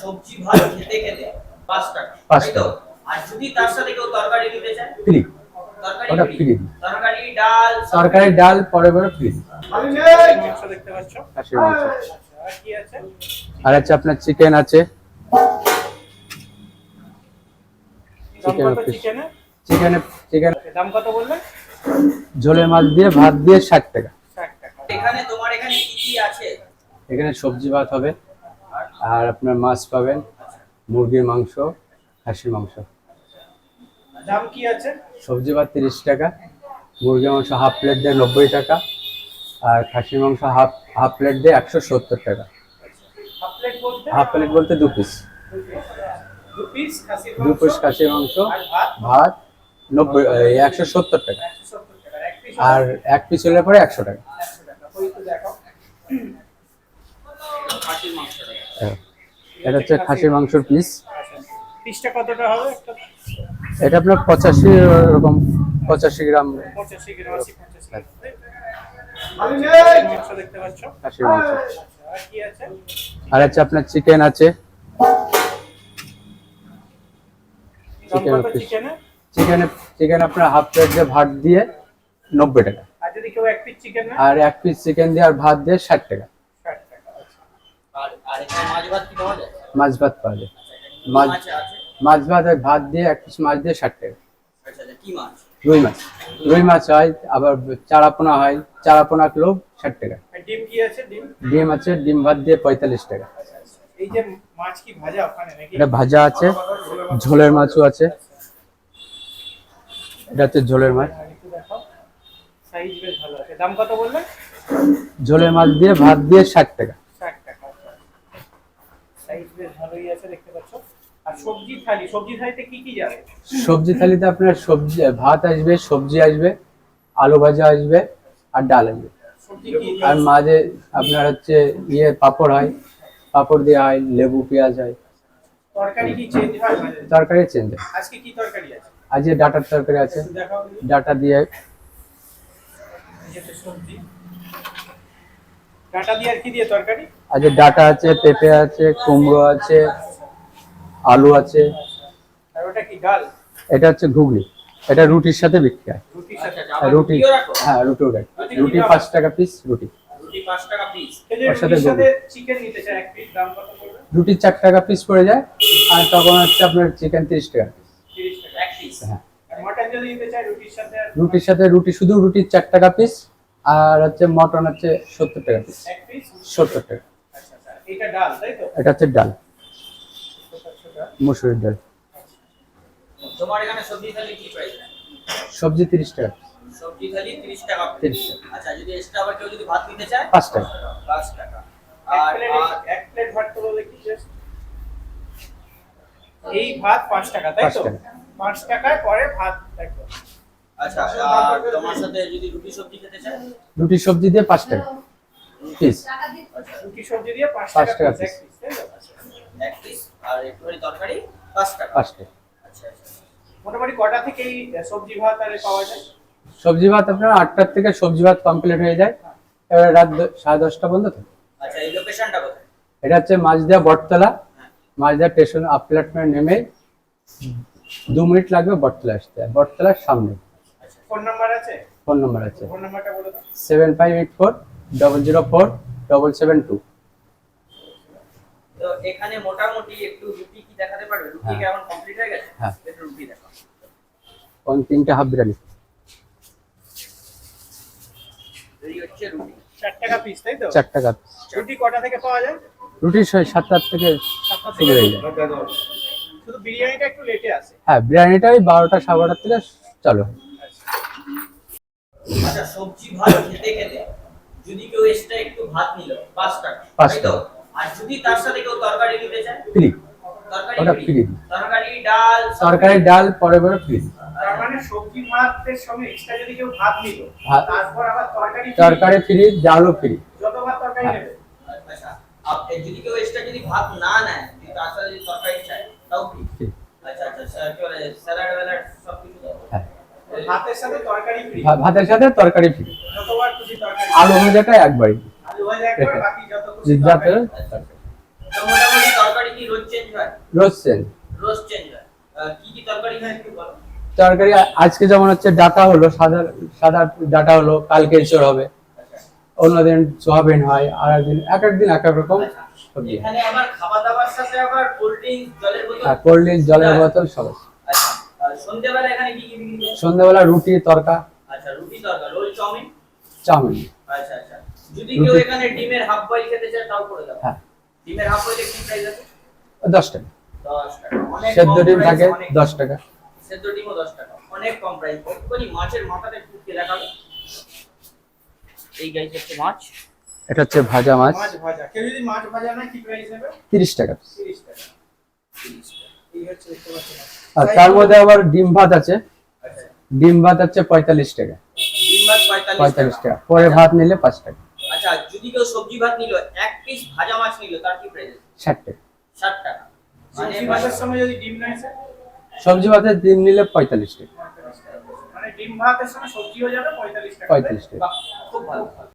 সবজি ভাত খেতে খেতে পাঁচ টাকা। আর যদি তার সাথে কেউ তরকারি নিতে চায়? ফ্রি। তরকারি ওটা free। তরকারি ডাল তরকারি ডাল পরে পরে ফ্রি। মাংস দেখতে পাচ্ছ খাসির আর কি আছে। আর আছে আপনার চিকেন আছে চিকেন চিকেনে চিকেনে চিকেন দাম কত বললে? ঝোলের মাছ দিয়ে ভাত দিয়ে ষাট টাকা। ষাট টাকা। এখানে তোমার এখানে কি কি আছে? এখানে সবজি ভাত হবে। আর আপনার মাছ পাবেন মুরগির মাংস খাসির মাংস। দাম কি আছে? সবজি ভাত তিরিশ টাকা মুরগির মাংস হাফ প্লেট দিয়ে নব্বই টাকা আর খাসির মাংস হাফ হাফ প্লেট দেয় একশো সত্তর টাকা। হাফ প্লেট বলতে? হাফ প্লেট বলতে দু পিস। দু পিস খাসির মাংস ভাত? নব্বই একশো সত্তর টাকা। আর এক পিস হলে পরে একশো টাকা একশো টাকা ওই তো দেখো খাসির মাংসটা হ্যাঁ। এটা হচ্ছে খাসির মাংসর পিস পিসটা কতটা হবে এটা আপনার পঁচাশি এরকম পঁচাশি গ্রাম। পঁচাশি গ্রাম হ্যাঁ। খাসির মাংস। আর কি আছে? আপনার চিকেন আছে। চিকেন চিকেনে আপনার হাফ প্লেট দিয়ে ভাত দিয়ে নব্বই টাকা। আর এক পিস চিকেন না আর এক পিস চিকেন দিয়ে আর ভাত দিয়ে ষাট টাকা আচ্ছা। আর আর এখানে মাছ ভাত পাওয়া যায়? মাছ মাছ মাছ আছে? মাছ ভাত আর ভাত দিয়ে এক পিস মাছ দিয়ে ষাট টাকা। আচ্ছা আচ্ছা কি মাছ? রুই মাছ। রুই মাছ হয় আবার চারাপোনা হয় চারাপোনা কিলো ষাট টাকা। ডিম কি আছে ডিম? ডিম আছে ডিম ভাত দিয়ে পঁয়তাল্লিশ টাকা। এই যে মাছ কি ভাজা ওখানে নাকি? এটা ভাজা আছে ঝোলের মাছও আছে। এটা হচ্ছে ঝোলের মাছ। আর একটু দেখো সাইজ বেশ ভালো আছে। দাম কত বললে? ঝোলের মাছ দিয়ে ভাত দিয়ে ষাট টাকা। ভালোই আছে দেখতে পাচ্ছ। আর সবজি থালি সবজি থালিতে কি কি যাবে? সবজি থালিতে আপনার সবজি ভাত আসবে সবজি আসবে আলু ভাজা আসবে আর ডাল আসবে। আর মাঝে আপনার হচ্ছে ইয়ে পাঁপড় হয়। পাঁপড় দেওয়া হয় লেবু পেঁয়াজ হয়। তরকারি কি চেঞ্জ হয় তরকারি চেঞ্জ হয়। আজকে কি তরকারি আছে? আজকে ডাটার তরকারি আছে। ডাটা দিয়ে ডাটা দিয়ে আর কি দিয়ে তরকারি? আজকে ডাটা আছে পেঁপে আছে কুমড়ো আছে আলু আছে। এটা হচ্ছে ঘুগনি। এটা রুটির সাথে বিক্রি হয়। রুটির সাথে আর রুটি। হ্যাঁ রুটি রুটি পাঁচ টাকা পিস রুটি। চিকেন চার টাকা পিস পড়ে যায় আর তখন হচ্ছে আপনার চিকেন তিরিশ টাকা পিস হ্যাঁ। চাই রুটির সাথে রুটি শুধু রুটির চার টাকা পিস আর হচ্ছে মটন হচ্ছে সত্তর টাকা পিস সত্তর টাকা। এটা ডাল তাই তো? এটা হচ্ছে ডাল। আচ্ছা, ডাল। তোমার এখানে সবজি থালি কি প্রাইস সবজি তিরিশ টাকা। সবজি থালি 30 টাকা 30 টাকা। আচ্ছা যদি এক্সট্রা আবার কেউ যদি ভাত নিতে চায়? পাঁচ টাকা। পাঁচ টাকা। আর এক প্লেট ভাত তো দেখি just এই ভাত পাঁচ টাকা তাই পাঁচ তো? টাকা। পাঁচ টাকায় পরে ভাত একদম আচ্ছা আর তোমার সাথে যদি রুটি সবজি খেতে চায়? রুটি সবজি দিয়ে পাঁচ টাকা। পিস রুটি সবজি দিয়ে পাঁচ পাঁচ টাকা টাকা piece, এক পিস আর একটুখানি তরকারি পাঁচ টাকা। পাঁচ টাকা। আচ্ছা আচ্ছা। মোটামুটি কটা থেকে এই সবজি ভাত আর পাওয়া যায়? সবজি ভাত আপনার আটটার থেকে সবজি ভাত কমপ্লিট হয়ে যায়। এবার রাত দ- সাড়ে দশটা পর্যন্ত থাকে। আচ্ছা এই লোকেশনটা কোথায়? এটা হচ্ছে মাঝদিয়া বটতলা। মাঝদিয়া স্টেশন আপ প্ল্যাটফর্মে নেমে দু মিনিট লাগবে বটতলা আসতে। বটতলার সামনে। ফোন নাম্বার আছে? ফোন নম্বর আছে। ফোন নাম্বারটা বলে seven five eight four double zero four double seven two তো এখানে মোটামুটি একটু রুটি কি দেখাতে পারবে? রুটি হ্যাঁ। কেমন কমপ্লিট হয়ে গেছে? হ্যাঁ। একটু রুটি দেখাও কোন তিনটে হাফ বিরিয়ানি? এই হচ্ছে রুটি। চার টাকা পিস তাই তো? চার টাকা রুটি কটা থেকে পাওয়া যায়? রুটি ছয় সাতটার থেকে সাতটা শুরু হয়ে যায়। শুধু বিরিয়ানিটা একটু লেটে আসে। হ্যাঁ বিরিয়ানিটা ওই বারোটা সাড়ে বারোটার থেকে চালু। আচ্ছা সবজি ভাত খেতে খেতে যদি কেউ এক্সট্রা একটু ভাত নিল পাঁচ টাকা পাঁচ তাই তো টাকা। আর যদি তার সাথে কেউ তরকারি নিতে চায়? ফ্রি। তরকারি ওটা free। তরকারি ডাল তরকারি ডাল পরে পরে ফ্রি। তার মানে সবজি ভাতের সঙ্গে এক্সট্রা যদি কেউ ভাত নিল ভাত। তারপর আবার তরকারি তরকারি ফ্রি ডালও ফ্রি। যত ভাত তরকারি হ্যাঁ। নেবে। আচ্ছা আপ- যদি কেউ এক্সট্রা যদি ভাত না নেয় যদি তার সাথে যদি তরকারি চায় তাও ফ্রি। ফ্রি। আচ্ছা আচ্ছা স্যার কি বলে স্যালাড ওয়ালাড সব কিছু দাও হ্যাঁ। ভাতের সাথে তরকারি ফ্রি। ভাতের সাথে তরকারি ফ্রি। যতবার আলু ভাজাটা একবারই। যত তরকারি হয়? হয়। হয় আজকে যেমন হচ্ছে ডাটা হলো সাদা সাদা ডাটা হলো কালকে এঁচড় হবে। আচ্ছা। অন্যদিন সোয়াবিন হয় আর একদিন এক একদিন এক এক রকম আচ্ছা। সবজি। হয়। কোল্ড ড্রিঙ্ক জলের বোতল? জলের বোতল সব। আচ্ছা। হয়? সন্ধ্যাবেলা রুটি তরকা। আচ্ছা রুটি তরকা রোল চাউমিন? চাউমিন। আচ্ছা আচ্ছা। যদি কেউ এখানে ডিমের হাফ বয়েল খেতে চায় তাও করে দাও। হ্যাঁ। ডিমের হাফ বয়েলে কি প্রাইস আছে? দশ টাকা। দশ টাকা। অনেক সেদ্ধ ডিম থাকে অনেক- দশ টাকা। সেদ্ধ ডিমও দশ টাকা। অনেক কম প্রাইস মাছের মাথাটা একটু খেয়ে দেখাবে এই গাইছে হচ্ছে মাছ। এটা হচ্ছে ভাজা মাছ। মাছ ভাজা। কেউ যদি মাছ ভাজা না কি প্রাইস নেবে? তিরিশ টাকা। তিরিশ টাকা। এই হচ্ছে দেখতে পাচ্ছেন। আর তার মধ্যে আবার ডিম ভাত আছে। আচ্ছা। ডিম ভাত হচ্ছে পঁয়তাল্লিশ টাকা। ডিম ভাত পঁয়তাল্লিশ টাকা। টাকা। পরে ভাত নিলে পাঁচ টাকা। আচ্ছা যদি কেউ সবজি ভাত নিল এক পিস ভাজা মাছ নিল তার কি প্রাইস ষাট টাকা। ষাট টাকা। মানে ভাতের সময় যদি ডিম নেয় স্যার? সবজি ভাতের ডিম নিলে পঁয়তাল্লিশ টাকা। মানে ডিম ভাতের সময় সবজিও যাবে পঁয়তাল্লিশ টাকা। পঁয়তাল্লিশ টাকা। খুব ভালো।